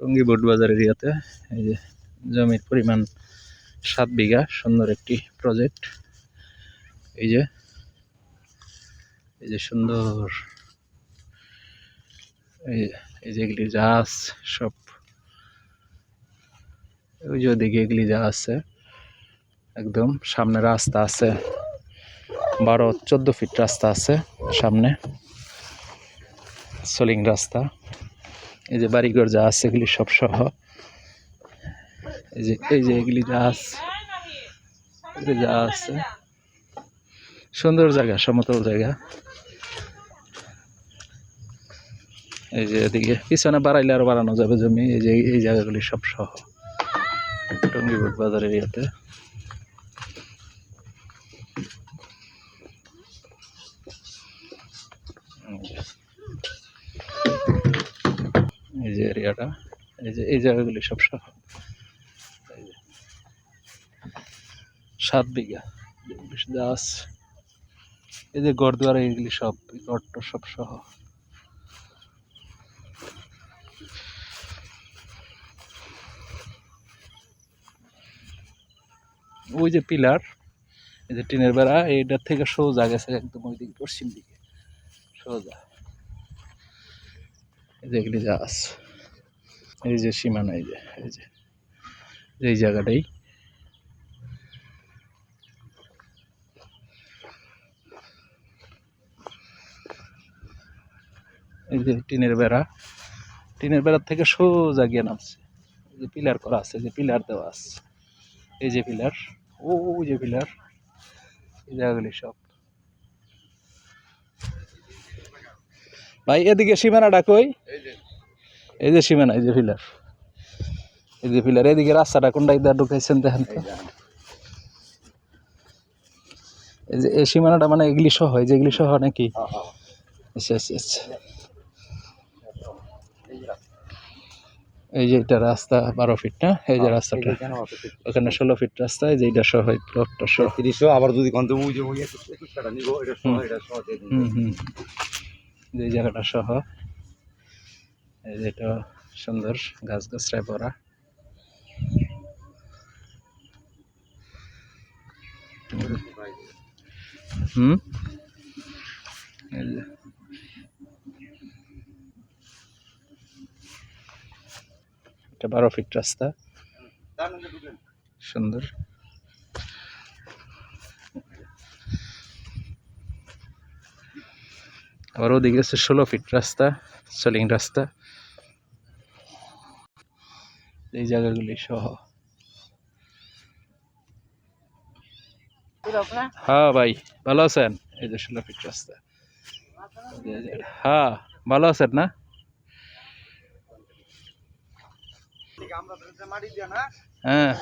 Tongi boat বাজার এরিয়াতে এই যে জমির পরিমাণ সাত বিঘা, সুন্দর একটি প্রজেক্ট এই যে এই যে সুন্দর, এই এই যে এগুলি জাহাজ সব। ওই যে ওদিকে এগুলি যা আছে, একদম সামনে রাস্তা আছে, বারো, চোদ্দ ফিট রাস্তা আছে সামনে। সলিং রাস্তা। এই যে বাড়িঘর যা আছে, এগুলি সব সহ। এই যে এই যে এগুলি যা আছে যা আছে। সুন্দর জায়গা, সমতল জায়গা। এই যে এদিকে, পিছনে বাড়াইলে আরও বাড়ানো যাবে জমি। এই যে, এই জায়গাগুলি সব সহ। টঙ্গিবোট বাজার এরিয়াতে এই যে এরিয়াটা, এই যে এই জায়গাগুলি সব সাত বিঘা। দাস এই যে গড়দুয়ার, এইগুলি সব গড়ট সব সহ। ওই যে পিলার, এই যে টিনের বেড়া, এইটার থেকে সোজা গেছে একদম ওই দিকে পশ্চিম দিকে। সোজা। এই যা জাহাজ এই যে সীমানা, এই যে এই যে, এই জায়গাটাই। এই যে টিনের বেড়া। টিনের বেড়ার থেকে সোজা গিয়ে নামছে। এই যে পিলার করা আছে যে পিলার দেওয়া আছে। এই যে পিলার ও যে পিলার। এই জায়গাগুলি সব। ভাই এদিকে সীমানাটা কই? এই যে সীমানা এই যে ফিলার। এই যে ফিলার এদিকে রাস্তাটা কোনটা ইদার ঢুকাইছেন দেখেন তো। এই যে এই সীমানাটা মানে এগুলি সহ এই যে এগুলি সহ নাকি? আচ্ছা আচ্ছা আচ্ছা। এই যে এটা রাস্তা বারো ফিট না? এই যে রাস্তাটা। ওখানে ষোলো ফিট রাস্তা এই যে এটা সহ এই প্লটটা সহ। তিরিশশো আবার যদি গন্ধ ওই যে ওই একুশ একুশ টাকা নিবো এটা সহ এটা সহ হুম হুম। এই জায়গাটা সহ। এই যে এটা সুন্দর গাছ গাছরায় ভরা। হুম? এটা বারো ফিট রাস্তা। সুন্দর। আবার ওদিকে হচ্ছে ষোলো ফিট রাস্তা, সলিং রাস্তা। এই জায়গাগুলি সহ। হ্যাঁ ভাই, ভালো আছেন? এই যে ষোলো ফিট রাস্তা। হ্যাঁ ভালো আছেন না? হ্যাঁ।